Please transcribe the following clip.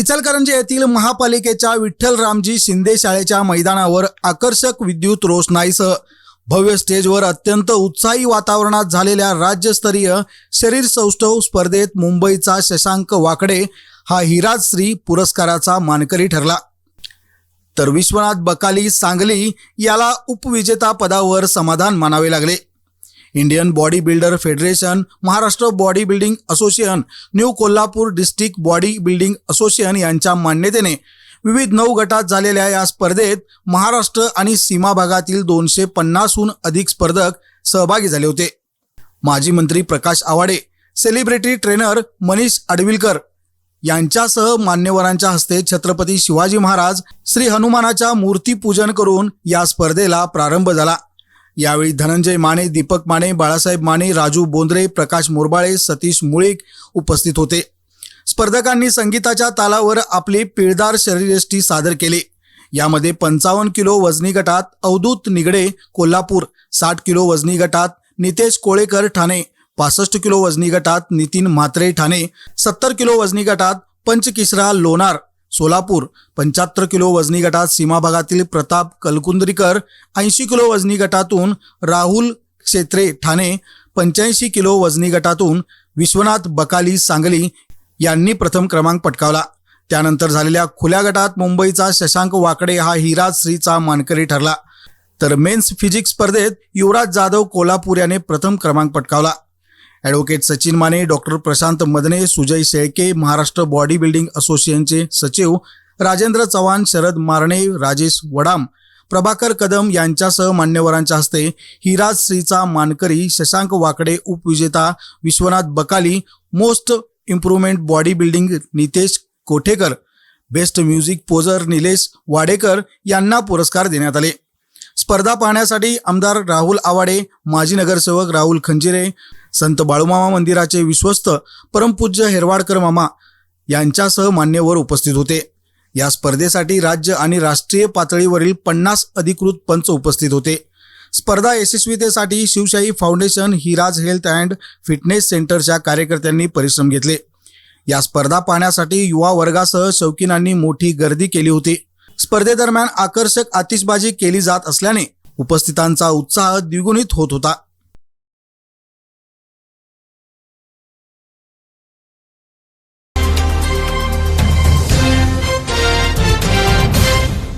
इचलकरंजी येथील महापालिकेच्या विठ्ठल रामजी शिंदे शाळेच्या मैदानावर आकर्षक विद्युत रोषणाईसह भव्य स्टेजवर अत्यंत उत्साही वातावरणात झालेल्या राज्यस्तरीय शरीर सौष्ठव स्पर्धेत मुंबईचा शशांक वाकडे हा हिराज श्री पुरस्काराचा मानकरी ठरला. तर विश्वनाथ बकाली सांगली याला उपविजेता पदावर समाधान मानावे लागले. Indian body builder federation Maharashtra body building association new Kolhapur district body building association यांच्या मान्यतेने विविध नऊ गटात झालेल्या या स्पर्धेत महाराष्ट्र आणि सीमा भागातील दोनशे पन्नासहून अधिक स्पर्धक सहभागी झाले होते. माजी मंत्री प्रकाश आवाडे सेलिब्रिटी ट्रेनर मनीष अडविलकर यांच्यासह मान्यवरांच्या हस्ते छत्रपती शिवाजी महाराज श्री हनुमानाच्या मूर्ती पूजन करून या स्पर्धेला प्रारंभ झाला. यावेळी धनंजय माने दीपक माने बाळासाहेब माने राजू बोंद्रे प्रकाश मोरबाळे सतीश मुळीक उपस्थित होते. स्पर्धकांनी संगीताच्या तालावर आपली पिळदार शरीरयष्टी सादर केली. यामध्ये पंचावन्न किलो वजनी गटात अवधूत निगडे कोल्हापूर साठ किलो वजनी गटात नितेश कोळेकर ठाणे पासष्ट किलो वजनी गटात नितीन म्हात्रे ठाणे सत्तर किलो वजनी गटात पंचकिसरा लोणार सोलापूर पंच्याहत्तर किलो वजनी गटात सीमा भागातील प्रताप कलकुंद्रीकर ऐंशी किलो वजनी गटातून राहुल क्षेत्रे ठाणे पंच्याऐंशी किलो वजनी गटातून विश्वनाथ बकाली सांगली यांनी प्रथम क्रमांक पटकावला. त्यानंतर झालेल्या खुल्या गटात मुंबईचा शशांक वाकडे हा हिराज श्रीचा मानकरी ठरला. तर मेन्स फिजिक्स स्पर्धेत युवराज जाधव कोल्हापूर याने प्रथम क्रमांक पटकावला. Advocate Sachin Mane doctor Prashant Madne Sujay Shelke Maharashtra body building असोसिएशनचे सचिव राजेंद्र चव्हाण शरद मारणे राजेश वडाम प्रभाकर कदम यांच्यासह मान्यवरांच्या हस्ते हिराज श्रीचा मानकरी शशांक वाकडे उपविजेता Vishwanath Bakali most improvement body building Nitesh Kothekar best music poser Nilesh Wadekar यांना पुरस्कार देण्यात आले. स्पर्धा पाहण्यासाठी आमदार राहुल आवाडे माजी नगरसेवक राहुल खंजिरे संत बाळूमामा मंदिराचे विश्वस्त परमपूज्य हेरवाडकर मामा यांच्यासह मान्यवर उपस्थित होते. या स्पर्धेसाठी राज्य आणि राष्ट्रीय पातळीवरील पन्नास अधिकृत पंच उपस्थित होते. स्पर्धा यशस्वीतेसाठी Shivshahi foundation Hiraj health and fitness सेंटरच्या कार्यकर्त्यांनी परिश्रम घेतले. या स्पर्धा पाहण्यासाठी युवा वर्गासह शौकीनांनी मोठी गर्दी केली होती. स्पर्धेदरम्यान आकर्षक आतिषबाजी केली जात असल्याने उपस्थितांचा उत्साह द्विगुणित होत होता.